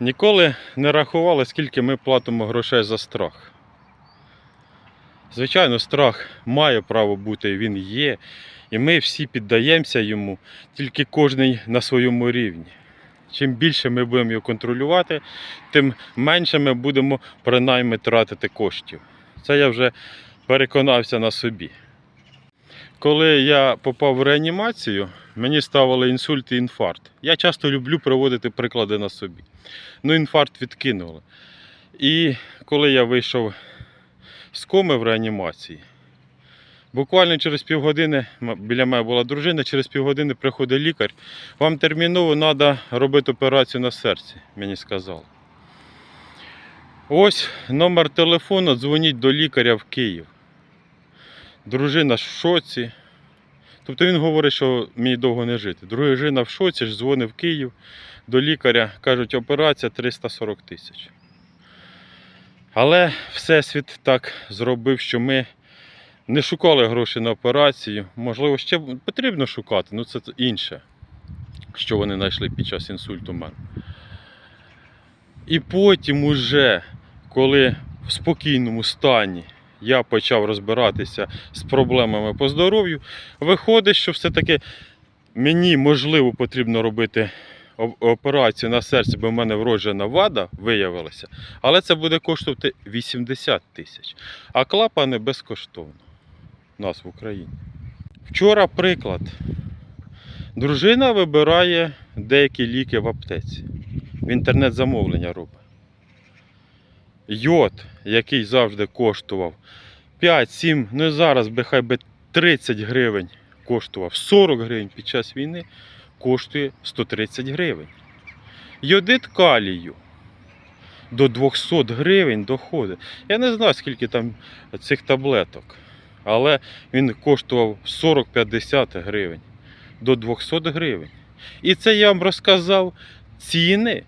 Ніколи не рахували, скільки ми платимо грошей за страх. Звичайно, страх має право бути, він є, і ми всі піддаємося йому, тільки кожен на своєму рівні. Чим більше ми будемо його контролювати, тим менше ми будемо принаймні тратити коштів. Це я вже переконався на собі. Коли я попав в реанімацію, мені ставили інсульт і інфаркт. Я часто люблю проводити приклади на собі. Ну, інфаркт відкинули. І коли я вийшов з коми в реанімації, буквально через півгодини біля мене була дружина, через півгодини приходить лікар. Вам терміново треба робити операцію на серці, мені сказали. Ось номер телефону, дзвоніть до лікаря в Київ. Дружина в шоці. Тобто він говорить, що мені довго не жити. Дружина в шоці, ж дзвонить в Київ до лікаря, кажуть, операція 340 тисяч. Але Всесвіт так зробив, що ми не шукали гроші на операцію. Можливо, ще потрібно шукати, ну це інше, що вони знайшли під час інсульту мене. І потім уже, коли в спокійному стані я почав розбиратися з проблемами по здоров'ю, виходить, що все-таки мені можливо потрібно робити операцію на серці, бо в мене вроджена вада виявилася, але це буде коштувати 80 тисяч. А клапани безкоштовно у нас в Україні. Вчора приклад. Дружина вибирає деякі ліки в аптеці. В інтернет замовлення робить. Йод, який завжди коштував 5, 7, ну і зараз би хай би 30 гривень коштував 40 гривень під час війни, коштує 130 гривень. Йодит калію до 200 гривень доходить. Я не знаю, скільки там цих таблеток, але він коштував 40-50 гривень до 200 гривень. І це я вам розказав ціни,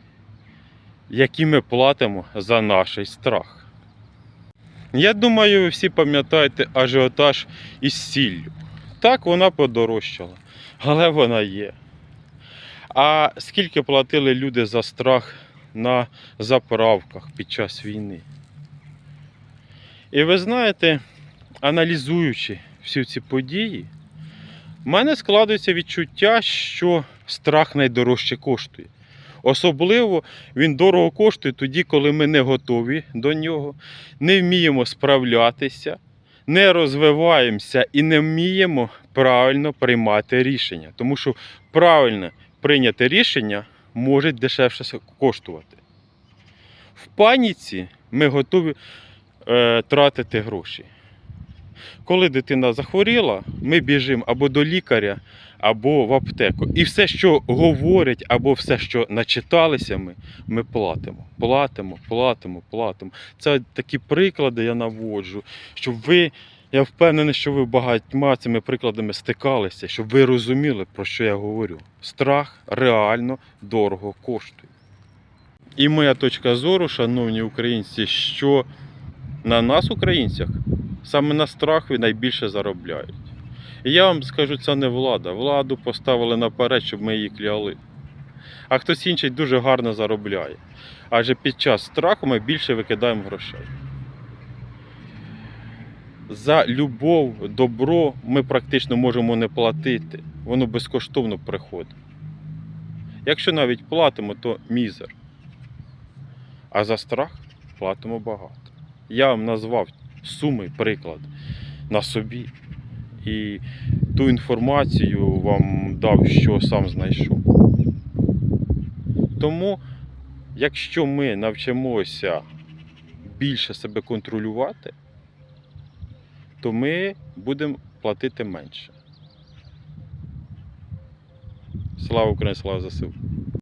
які ми платимо за наш страх. Я думаю, ви всі пам'ятаєте ажіотаж із сіллю. Так, вона подорожчала, але вона є. А скільки платили люди за страх на заправках під час війни? І ви знаєте, аналізуючи всі ці події, в мене складується відчуття, що страх найдорожче коштує. Особливо він дорого коштує тоді, коли ми не готові до нього, не вміємо справлятися, не розвиваємося і не вміємо правильно приймати рішення. Тому що правильно прийняте рішення може дешевше коштувати. В паніці ми готові е, тратити гроші. Коли дитина захворіла, ми біжимо або до лікаря, або в аптеку. І все, що говорять, або все, що начиталися ми, ми платимо. Платимо, платимо, платимо. Це такі приклади я наводжу, щоб ви, я впевнений, що ви багатьма цими прикладами стикалися, щоб ви розуміли, про що я говорю. Страх реально дорого коштує. І моя точка зору, шановні українці, що на нас, українцях, саме на страху найбільше заробляють. І я вам скажу, це не влада. Владу поставили наперед, щоб ми її кляли. А хтось інший дуже гарно заробляє. Адже під час страху ми більше викидаємо грошей. За любов, добро ми практично можемо не платити. Воно безкоштовно приходить. Якщо навіть платимо, то мізер. А за страх платимо багато. Я вам назвав суми приклад на собі. І ту інформацію вам дав, що сам знайшов. Тому, якщо ми навчимося більше себе контролювати, то ми будемо платити менше. Слава Україні, слава ЗСУ!